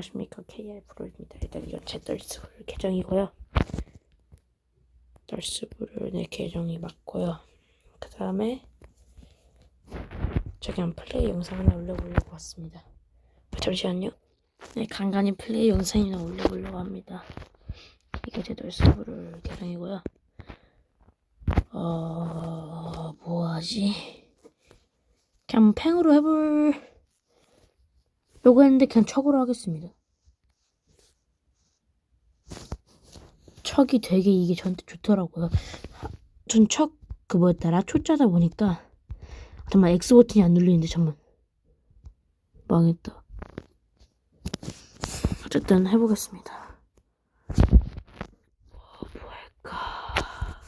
안녕하십니까 KR 프로입니다. 일단 이건 제 덜스블 계정이고요. 내 계정이 맞고요. 그 다음에 저기 한 플레이 영상 하나 올려보려고 왔습니다. 아, 잠시만요. 네, 간간히 플레이 영상이나 올려보려고 합니다. 이게 제 덜스블 계정이고요. 어, 뭐하지? 그냥 팽으로 해볼 요거 했는데 그냥 척으로 하겠습니다. 척이 되게 이게 저한테 좋더라고요. 전 척 그 뭐였더라 초짜다 보니까 정말 X 버튼이 안 눌리는데 잠만 망했다. 어쨌든 해보겠습니다. 뭐, 뭐 할까?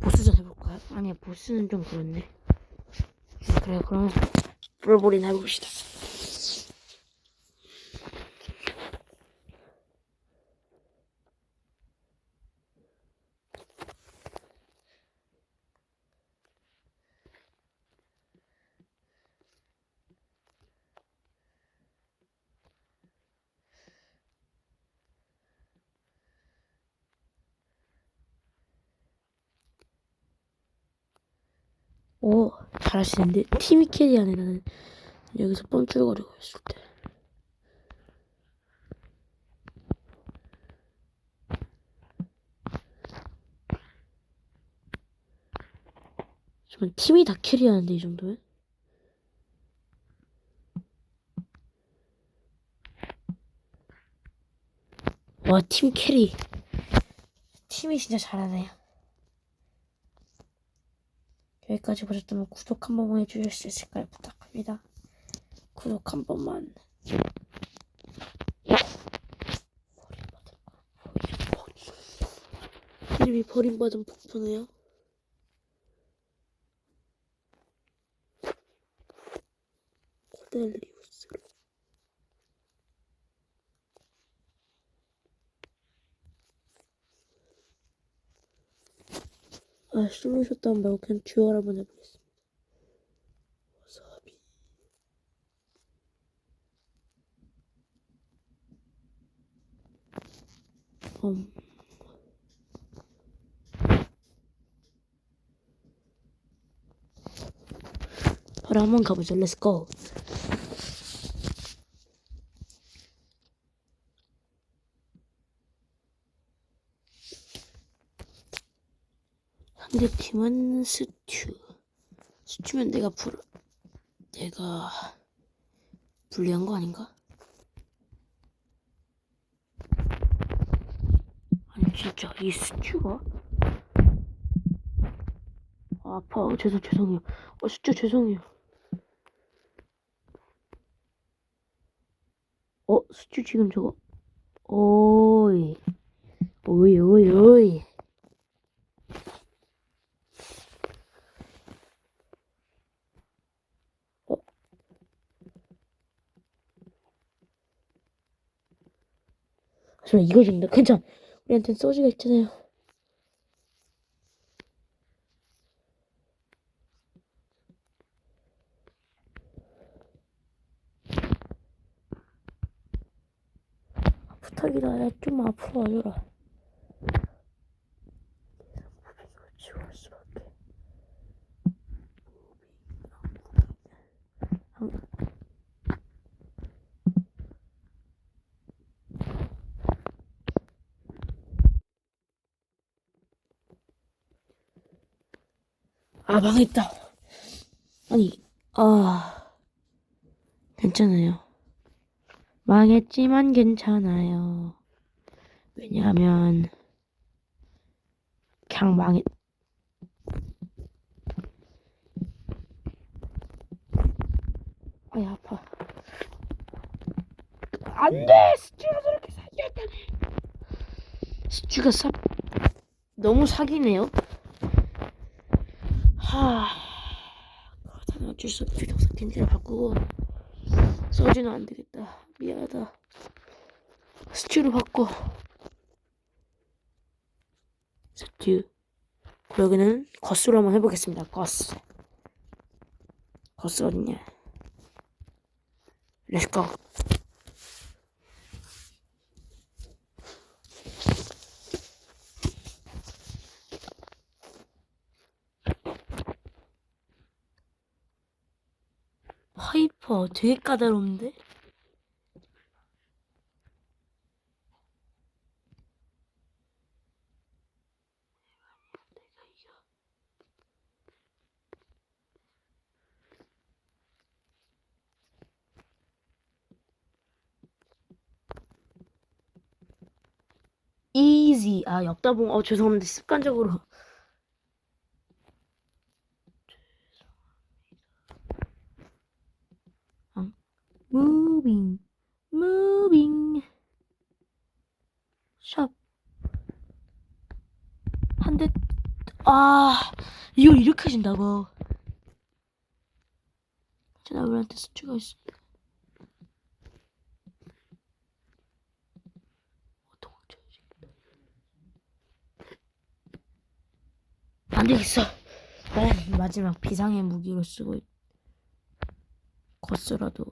보스전 해볼까요? 아니야 보스는 좀 그렇네. 그래 그럼 롤볼이나 해봅시다. 오, 잘하시는데 팀이 캐리 안에 나는 여기서 뻔줄거리고 있을 때. 정말 팀이 다 캐리하는데 이 정도면? 와, 팀 캐리. 팀이 진짜 잘하네요. 여기까지 보셨다면 구독 한 번만 해주실 수 있을까요? 부탁합니다. 구독 한 번만. 이름이 버림받은 폭포네요. 코델리우스로. 아, 솔루션도 말고 그냥 듀얼 한번 해보겠습니다. 와사비. 음. 바로 한번 가보죠. 렛츠 고. 상대팀은 스튜. 스튜면 내가 불, 내가 불리한 거 아닌가? 아니 진짜 이 스튜가? 아, 아파. 어, 죄송 죄송해요. 어 스튜 죄송해요. 어 스튜 지금 저거. 오이 오이 오이 오이. 하지만 이거 준다. 괜찮. 우리한텐 소지가 있잖아요. 아, 부탁이다. 야, 좀 앞으로 와줘라. 지울 수밖에. 한- 아, 망했다. 아니, 아, 괜찮아요. 망했지만 괜찮아요. 왜냐하면, 그냥 망했, 아이, 아파. 안 돼! 스튜가 저렇게 사기였다니. 스튜가 사, 너무 사기네요. 하, 그렇다면 어쩔 수 없지. 동사 캔디를 바꾸고 소주는 안 되겠다. 미안하다. 스튜로 바꿔. 스튜. 여기는 거스로 한번 해보겠습니다. 거스. 거스 어딨냐? 렛츠고. 와, 되게 까다로운데? easy. 아, 역다봉. 어, 죄송합니다. 습관적으로. 죄송합니다. moving, moving. 샵. 한 대. 아, 이걸 이렇게 하신다고. 제가 우리한테 수치가. 도망쳐야지. 안 되겠어. 난 마지막 비상의 무기로 쓰고 있... 걷으라도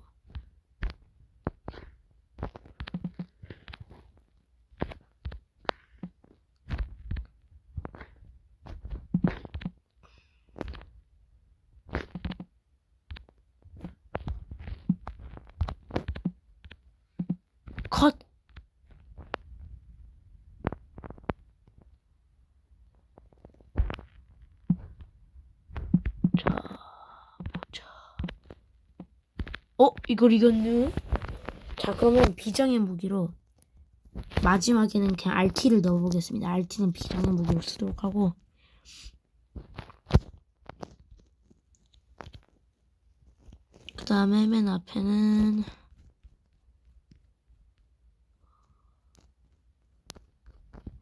이걸 이겼네? 자, 그러면 비장의 무기로 마지막에는 그냥 RT를 넣어보겠습니다. RT는 비장의 무기로 쓰도록 하고 그 다음에 맨 앞에는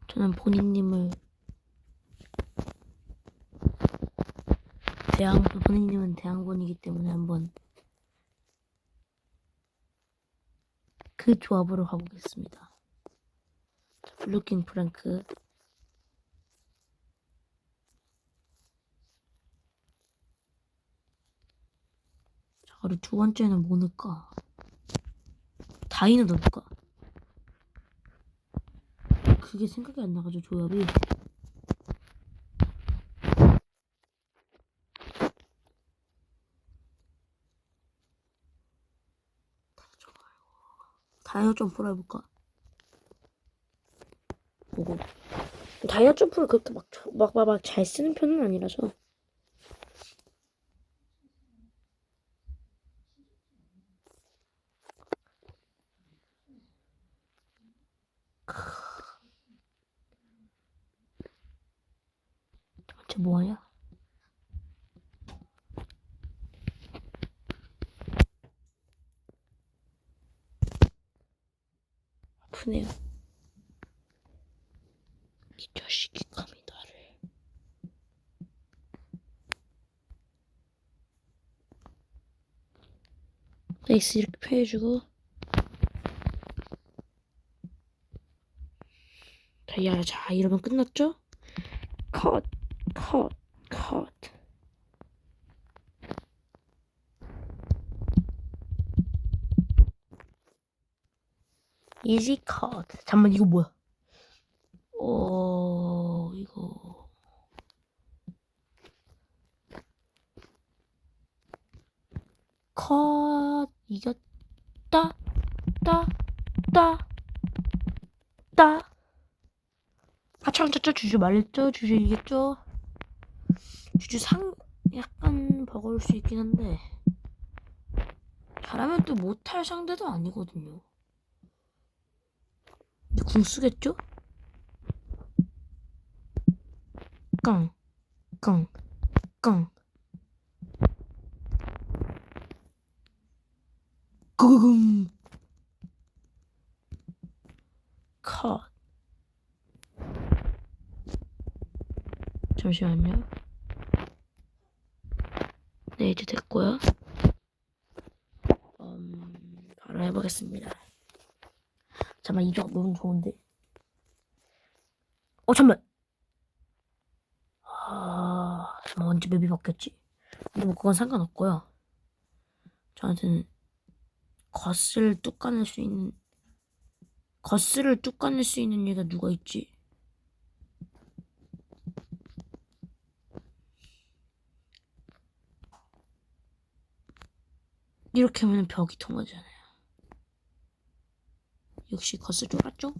저는 본인님을 대항 본인님은 대항본이기 때문에 한번 그 조합으로 가보겠습니다. 자, 블루킹 프랭크 자 그리고 두 번째는 뭐 넣을까? 다이는 넣을까? 그게 생각이 안 나가지고 조합이 다이어 점프를 해볼까? 보고 다이어 점프를 그렇게 막 막막 잘 쓰는 편은 아니라서 쟤 뭐하냐? 아프네요. 이 자식이 감히 나를. 레이스 이렇게 펴해주고. 자, 야, 자, 이러면 끝났죠? 컷, 컷, 컷. 이지 컷. 잠만 이거 뭐야? 어 이거 컷 이겼다 따따 따. 하창차차 주주 말렸죠? 주주 이겼죠? 주주 상 약간 버거울 수 있긴 한데 잘하면 또 못할 상대도 아니거든요. 궁 쓰겠죠? 깡, 깡, 깡. 그금 컷. 잠시만요. 네, 이제 됐고요. 음, 바로 해보겠습니다. 잠깐만, 이 조합 너무 좋은데. 어, 잠만. 아, 잠깐 언제 맵이 바뀌었지? 뭐 그건 상관없고요. 저한테는 겉을 뚝 까낼 수 있는 겉을 뚝 까낼 수 있는 얘가 누가 있지? 이렇게 하면 벽이 통하잖아요. 역시 거슬 줄 알았죠?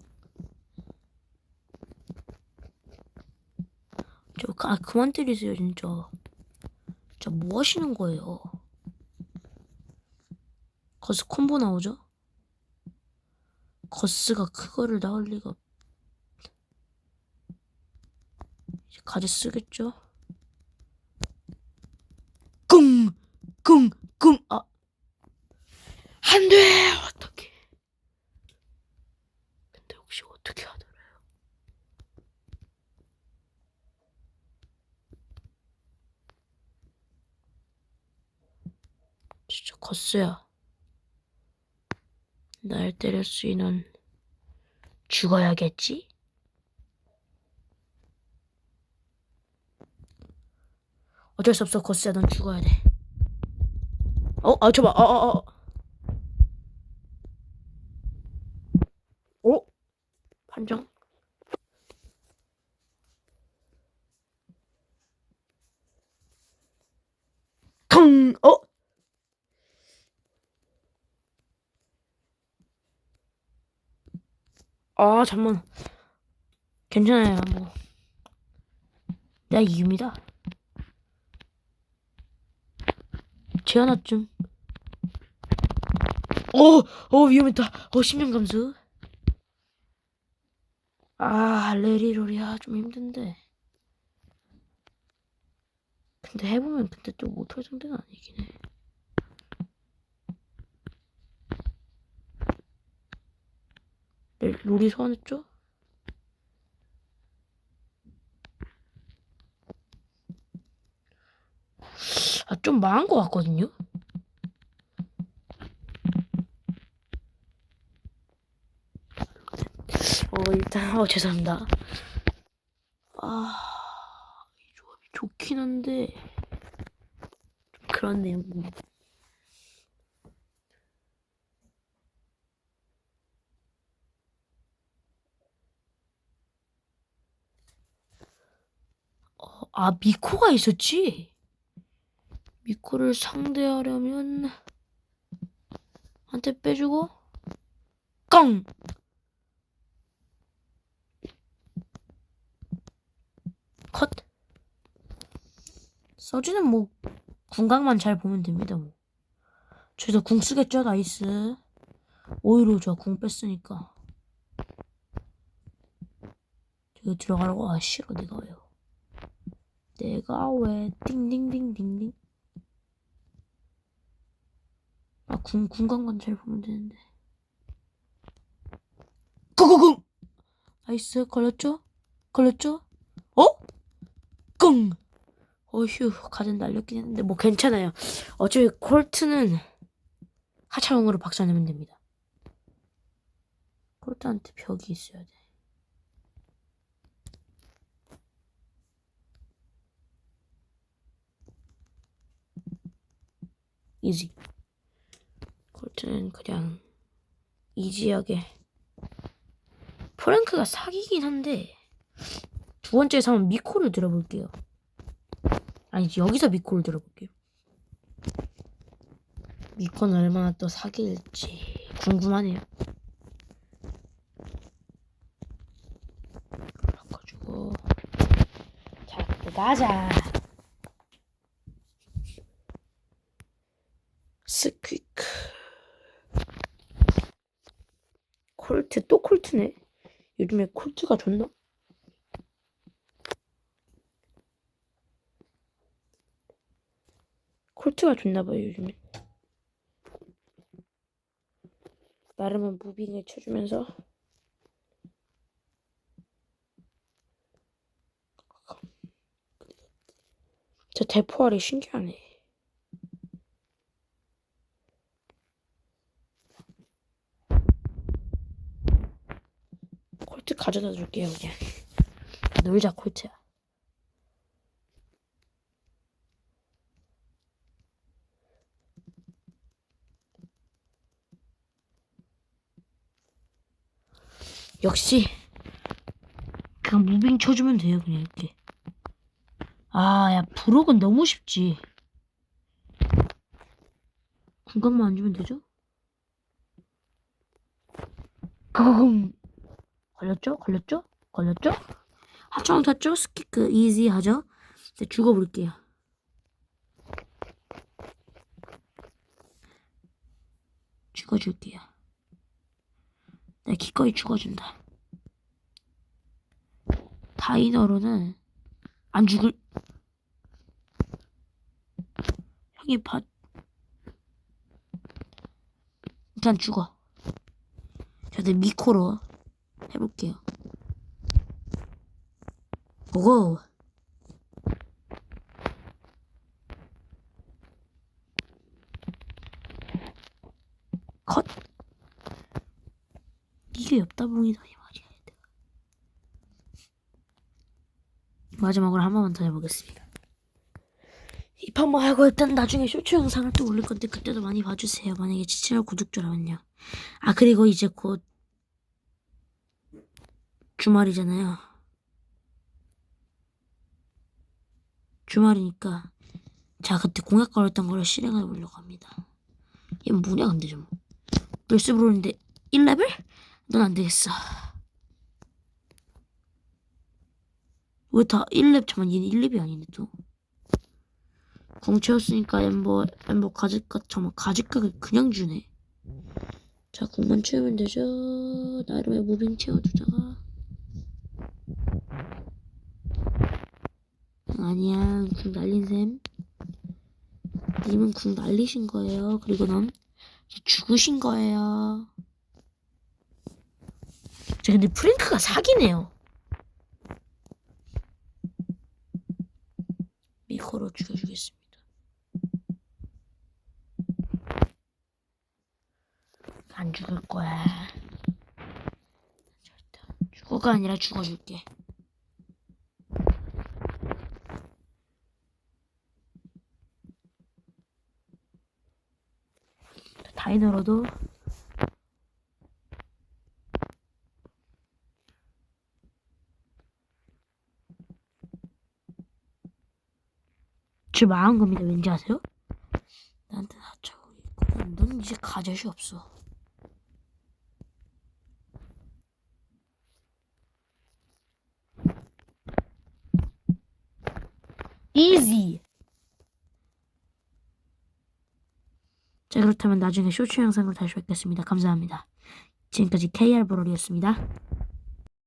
저, 아, 그만 때리세요, 진짜. 진짜 뭐 하시는 거예요? 거스 콤보 나오죠? 거스가 그거를 나올 리가 없... 이제 가지 쓰겠죠? 꿍! 꿍! 꿍! 아! 안 돼! 어떡해. 근데 혹시 어떻게 하더라요? 거스야. 날 때렸으니 넌 죽어야겠지? 어쩔 수 없어, 거스야. 넌 죽어야 돼. 어, 아, 저봐, 어, 어, 어. 어? 판정? 텅! 어? 아, 잠만. 괜찮아요, 뭐. 내가 이깁니다. 제 하나쯤. 어, 어, 위험했다. 어, 신명 감수. 아, 레리로리야, 좀 힘든데. 근데 해보면 근데 또 못할 상대는 아니긴 해. 롤이 소환했죠? 아, 좀 망한 것 같거든요? 어, 일단, 어, 죄송합니다. 아, 이 조합이 좋긴 한데, 좀 그렇네요. 아, 미코가 있었지? 미코를 상대하려면, 한테 빼주고, 깡! 컷. 서지는 뭐 궁각만 잘 보면 됩니다 뭐. 저기서 궁 쓰겠죠 나이스. 오히려 저궁 뺐으니까. 저기 들어가라고 아 싫어 내가 왜요? 내가 왜 띵띵띵띵띵? 아궁 궁각만 잘 보면 되는데. 고고궁. 나이스 걸렸죠? 걸렸죠? 어? 끙! 어휴, 가전 날렸긴 했는데, 뭐 괜찮아요. 어차피 콜트는 하차용으로 박살내면 됩니다. 콜트한테 벽이 있어야 돼. 이지. 콜트는 그냥 이지하게. 프랭크가 사기긴 한데, 두 번째 상은 미코를 들어볼게요. 아니 여기서 미코를 들어볼게요. 미코는 얼마나 또 사귈지 궁금하네요. 바꿔주고 자, 또 가자. 스퀴크 콜트 또 콜트네. 요즘에 콜트가 좋나? 콜트가 좋나봐요 요즘에 나름은 무빙을 쳐주면서 저 대포알이 신기하네 콜트 가져다 줄게요 그냥. 놀자 콜트야. 역시 그냥 무빙 쳐주면 돼요 그냥 이렇게. 아야 브록은 너무 쉽지. 중간만 안 주면 되죠? 붕 걸렸죠? 걸렸죠? 걸렸죠? 합창 탔죠? 스키크 이지 하죠? 이제 죽어볼게요. 죽어줄게요. 내 기꺼이 죽어준다. 다이너로는 안 죽을 형이 봐 일단 죽어. 저도 미코로 해볼게요. 보고 컷. 이게 옆다봉이더니 말이야. 마지막으로 한 번만 더 해보겠습니다. 이 판만 하고 일단 나중에 쇼츠 영상을 또 올릴 건데 그때도 많이 봐주세요. 만약에 지치를 구독자라면요. 아 그리고 이제 곧 주말이잖아요. 주말이니까 제가 그때 공약 걸었던 거를 실행해 보려고 합니다. 얘 뭐냐 근데 좀 놀스 브로인데 1레벨? 넌 안 되겠어. 왜 다 1렙 잠깐 얘는 1렙이 아니네 또. 궁 채웠으니까 엠버 엠버 가짓각 잠깐 가짓각을 그냥 주네. 자 궁만 채우면 되죠. 나름의 무빙 채워주다가. 아니야 궁 날린 셈. 님은 궁 날리신 거예요. 그리고 넌 죽으신 거예요. 저 근데 프랭크가 사기네요. 미코로 죽여주겠습니다. 안 죽을 거야. 절대 안 죽어가 아니라 죽어줄게. 다이너로도 제 망한 겁니다. 왠지 아세요? 나한테 다쳐고 있고 넌 이제 가zet이 없어. easy. 자 그렇다면 나중에 쇼츠 영상으로 다시 뵙겠습니다. 감사합니다. 지금까지 KR 버럴이었습니다.